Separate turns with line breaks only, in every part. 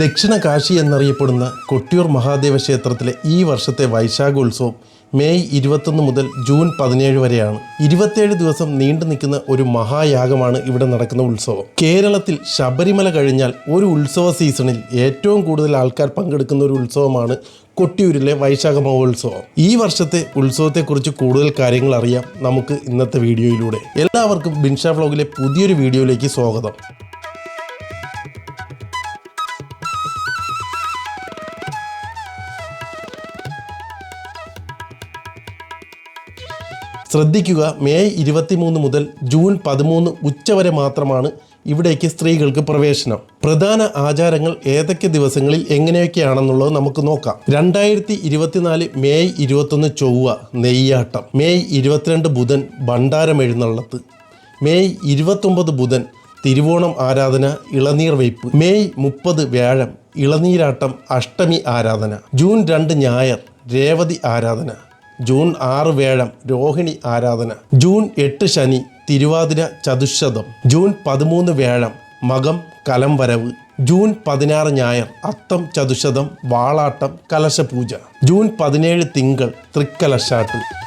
ദക്ഷിണ കാശി എന്നറിയപ്പെടുന്ന കൊട്ടിയൂർ മഹാദേവ ക്ഷേത്രത്തിലെ ഈ വർഷത്തെ വൈശാഖോത്സവം മെയ് ഇരുപത്തൊന്ന് മുതൽ ജൂൺ പതിനേഴ് വരെയാണ്. ഇരുപത്തേഴ് ദിവസം നീണ്ടു നിൽക്കുന്ന ഒരു മഹായാഗമാണ് ഇവിടെ നടക്കുന്ന ഉത്സവം. കേരളത്തിൽ ശബരിമല കഴിഞ്ഞാൽ ഒരു ഉത്സവ സീസണിൽ ഏറ്റവും കൂടുതൽ ആൾക്കാർ പങ്കെടുക്കുന്ന ഒരു ഉത്സവമാണ് കൊട്ടിയൂരിലെ വൈശാഖ മഹോത്സവം. ഈ വർഷത്തെ ഉത്സവത്തെക്കുറിച്ച് കൂടുതൽ കാര്യങ്ങൾ അറിയാം നമുക്ക് ഇന്നത്തെ വീഡിയോയിലൂടെ. എല്ലാവർക്കും ബിൻഷ വ്ളോഗിലെ പുതിയൊരു വീഡിയോയിലേക്ക് സ്വാഗതം. ശ്രദ്ധിക്കുക. മെയ് ഇരുപത്തിമൂന്ന് മുതൽ ജൂൺ പതിമൂന്ന് ഉച്ചവരെ മാത്രമാണ് ഇവിടേക്ക് സ്ത്രീകൾക്ക് പ്രവേശനം. പ്രധാന ആചാരങ്ങൾ ഏതൊക്കെ ദിവസങ്ങളിൽ എങ്ങനെയൊക്കെയാണെന്നുള്ളത് നമുക്ക് നോക്കാം. രണ്ടായിരത്തി ഇരുപത്തിനാല് മെയ് ഇരുപത്തൊന്ന് ചൊവ്വ നെയ്യാട്ടം. മെയ് ഇരുപത്തിരണ്ട് ബുധൻ ഭണ്ഡാരം എഴുന്നള്ളത്ത്. മെയ് ഇരുപത്തൊമ്പത് ബുധൻ തിരുവോണം ആരാധന ഇളനീർ വയ്പ്പ്. മെയ് മുപ്പത് വ്യാഴം ഇളനീരാട്ടം അഷ്ടമി ആരാധന. ജൂൺ രണ്ട് ഞായർ രേവതി ആരാധന. ജൂൺ ആറ് വേഴം രോഹിണി ആരാധന. ജൂൺ എട്ട് ശനി തിരുവാതിര ചതുശതം ജൂൺ പതിമൂന്ന് വേഴം മകം കലംവരവ്. ജൂൺ പതിനാറ് ഞായർ അത്തം ചതുശതം വാളാട്ടം കലശപൂജ. ജൂൺ പതിനേഴ് തിങ്കൾ തൃക്കലശാട്ട്.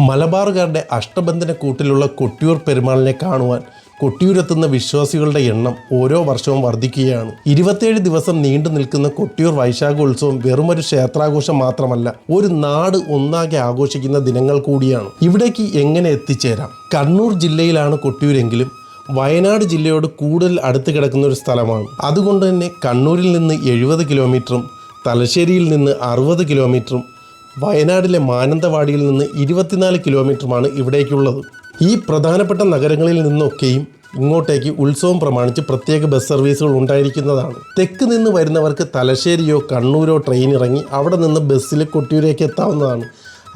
മലബാറുകാരുടെ അഷ്ടബന്ധന കൂട്ടിലുള്ള കൊട്ടിയൂർ പെരുമാളിനെ കാണുവാൻ കൊട്ടിയൂരെത്തുന്ന വിശ്വാസികളുടെ എണ്ണം ഓരോ വർഷവും വർദ്ധിക്കുകയാണ്. ഇരുപത്തിയേഴ് ദിവസം നീണ്ടു നിൽക്കുന്ന കൊട്ടിയൂർ വൈശാഖോത്സവം വെറുമൊരു ക്ഷേത്രാഘോഷം മാത്രമല്ല ഒരു നാട് ഒന്നാകെ ആഘോഷിക്കുന്ന ദിനങ്ങൾ കൂടിയാണ്. ഇവിടേക്ക് എങ്ങനെ എത്തിച്ചേരാം? കണ്ണൂർ ജില്ലയിലാണ് കൊട്ടിയൂരെങ്കിലും വയനാട് ജില്ലയോട് കൂടുതൽ അടുത്ത് കിടക്കുന്ന ഒരു സ്ഥലമാണ്. അതുകൊണ്ട് തന്നെ കണ്ണൂരിൽ നിന്ന് എഴുപത് കിലോമീറ്ററും തലശ്ശേരിയിൽ നിന്ന് അറുപത് കിലോമീറ്ററും വയനാട്ടിലെ മാനന്തവാടിയിൽ നിന്ന് ഇരുപത്തിനാല് കിലോമീറ്ററുമാണ് ഇവിടേക്കുള്ളത്. ഈ പ്രധാനപ്പെട്ട നഗരങ്ങളിൽ നിന്നൊക്കെയും ഇങ്ങോട്ടേക്ക് ഉത്സവം പ്രമാണിച്ച് പ്രത്യേക ബസ് സർവീസുകൾ ഉണ്ടായിരിക്കുന്നതാണ്. തെക്ക് നിന്ന് വരുന്നവർക്ക് തലശ്ശേരിയോ കണ്ണൂരോ ട്രെയിൻ ഇറങ്ങി അവിടെ നിന്ന് ബസ്സിൽ കൊട്ടിയൂരേക്ക് എത്താവുന്നതാണ്.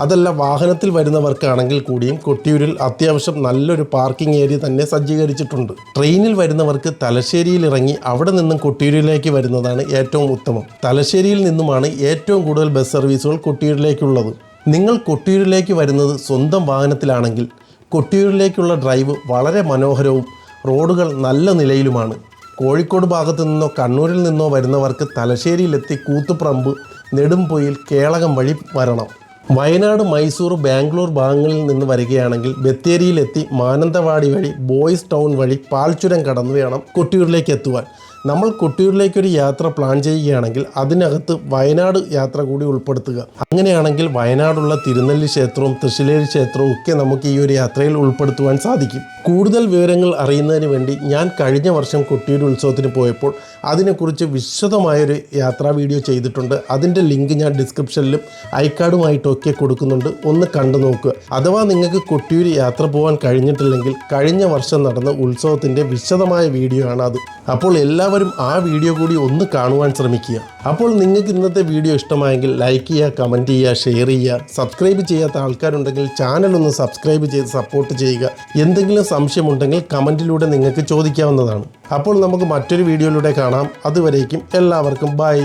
അതല്ല വാഹനത്തിൽ വരുന്നവർക്കാണെങ്കിൽ കൂടിയും കൊട്ടിയൂരിൽ അത്യാവശ്യം നല്ലൊരു പാർക്കിംഗ് ഏരിയ തന്നെ സജ്ജീകരിച്ചിട്ടുണ്ട്. ട്രെയിനിൽ വരുന്നവർക്ക് തലശ്ശേരിയിൽ ഇറങ്ങി അവിടെ നിന്നും കൊട്ടിയൂരിലേക്ക് വരുന്നതാണ് ഏറ്റവും ഉത്തമം. തലശ്ശേരിയിൽ നിന്നുമാണ് ഏറ്റവും കൂടുതൽ ബസ് സർവീസുകൾ കൊട്ടിയൂരിലേക്കുള്ളത്. നിങ്ങൾ കൊട്ടിയൂരിലേക്ക് വരുന്നത് സ്വന്തം വാഹനത്തിലാണെങ്കിൽ കൊട്ടിയൂരിലേക്കുള്ള ഡ്രൈവ് വളരെ മനോഹരവും റോഡുകൾ നല്ല നിലയിലുമാണ്. കോഴിക്കോട് ഭാഗത്തു നിന്നോ കണ്ണൂരിൽ നിന്നോ വരുന്നവർക്ക് തലശ്ശേരിയിലെത്തി കൂത്തുപ്രമ്പ് നെടുംപൊയിൽ കേളകം വഴി വരണം. വയനാട് മൈസൂർ ബാംഗ്ലൂർ ഭാഗങ്ങളിൽ നിന്ന് വരികയാണെങ്കിൽ ബത്തേരിയിലെത്തി മാനന്തവാടി വഴി ബോയ്സ് ടൗൺ വഴി പാൽച്ചുരം കടന്നു വേണം കൊട്ടിയൂരിലേക്ക് എത്തുവാൻ. നമ്മൾ കൊട്ടിയൂരിലേക്കൊരു യാത്ര പ്ലാൻ ചെയ്യുകയാണെങ്കിൽ അതിനകത്ത് വയനാട് യാത്ര കൂടി ഉൾപ്പെടുത്തുക. അങ്ങനെയാണെങ്കിൽ വയനാടുള്ള തിരുനെല്ലി ക്ഷേത്രവും തൃശ്ശിലേരി ക്ഷേത്രവും ഒക്കെ നമുക്ക് ഈ ഒരു യാത്രയിൽ ഉൾപ്പെടുത്തുവാൻ സാധിക്കും. കൂടുതൽ വിവരങ്ങൾ അറിയുന്നതിന് വേണ്ടി ഞാൻ കഴിഞ്ഞ വർഷം കൊട്ടിയൂർ ഉത്സവത്തിന് പോയപ്പോൾ അതിനെക്കുറിച്ച് വിശദമായൊരു യാത്രാ വീഡിയോ ചെയ്തിട്ടുണ്ട്. അതിന്റെ ലിങ്ക് ഞാൻ ഡിസ്ക്രിപ്ഷനിലും ഐക്കാർഡുമായിട്ടൊക്കെ കൊടുക്കുന്നുണ്ട്. ഒന്ന് കണ്ടു നോക്കുക. അഥവാ നിങ്ങൾക്ക് കൊട്ടിയൂർ യാത്ര പോകാൻ കഴിഞ്ഞിട്ടില്ലെങ്കിൽ കഴിഞ്ഞ വർഷം നടന്ന ഉത്സവത്തിന്റെ വിശദമായ വീഡിയോ ആണ് അത്. അപ്പോൾ എല്ലാവരും ആ വീഡിയോ കൂടി ഒന്ന് കാണുവാൻ ശ്രമിക്കുക. അപ്പോൾ നിങ്ങൾക്ക് ഇന്നത്തെ വീഡിയോ ഇഷ്ടമായെങ്കിൽ ലൈക്ക് ചെയ്യുക കമന്റ് ചെയ്യുക ഷെയർ ചെയ്യുക സബ്സ്ക്രൈബ് ചെയ്യാത്ത ആൾക്കാരുണ്ടെങ്കിൽ ചാനൽ ഒന്ന് സബ്സ്ക്രൈബ് ചെയ്ത് സപ്പോർട്ട് ചെയ്യുക. എന്തെങ്കിലും സംശയമുണ്ടെങ്കിൽ കമന്റിലൂടെ നിങ്ങൾക്ക് ചോദിക്കാവുന്നതാണ്. അപ്പോൾ നമുക്ക് മറ്റൊരു വീഡിയോയിലൂടെ കാണാം. അതുവരേക്കും എല്ലാവർക്കും ബൈ